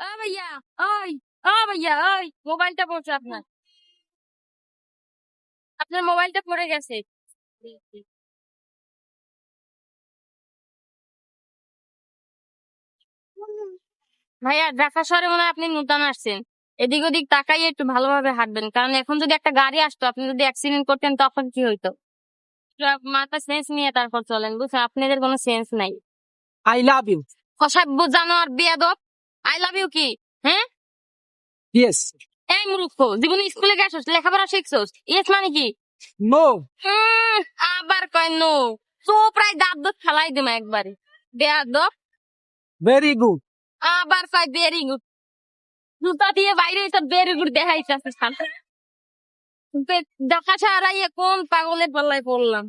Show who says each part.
Speaker 1: ও ভাইয়া ওই ও ভাইয়া ওই মোবাইলটা পড়ছে আপনার আপনার মোবাইলটা পড়ে গেছে ভাইয়া ঢাকা শহরে মনে হয় আপনি নতুন আসছেন। এদিক ওদিক তাকাই একটু ভালোভাবে হাঁটবেন। কারণ এখন যদি একটা গাড়ি আসতো আপনি যদি অ্যাক্সিডেন্ট করতেন তখন কি হইতো? মাথা সেন্স নিয়ে তারপর চলেন বুঝছেন? আপনাদের কোনো সেন্স নাই।
Speaker 2: আই লাভ ইউ
Speaker 1: অসভ্য জানোয়ার বিয়াদব। আই লাভ ইউ কি? হ্যাঁ?
Speaker 2: ইয়েস
Speaker 1: এই মূর্খ জীবনে স্কুলে গেছস লেখাপড়া শিখছস? ইয়েস মানে কি?
Speaker 2: নো
Speaker 1: আবার কয় নো তো প্রায় দাঁত দাঁত ফেলাই দিম একবারে। বেয়াদব
Speaker 2: ভেরি গুড
Speaker 1: আবার কয় ভেরি গুড জুতা দিয়ে বাইরে এসব ভেরি গুড দেখাইতেছে দেখা সারাইয়ে কোন পাগলের পাল্লায় পড়লাম।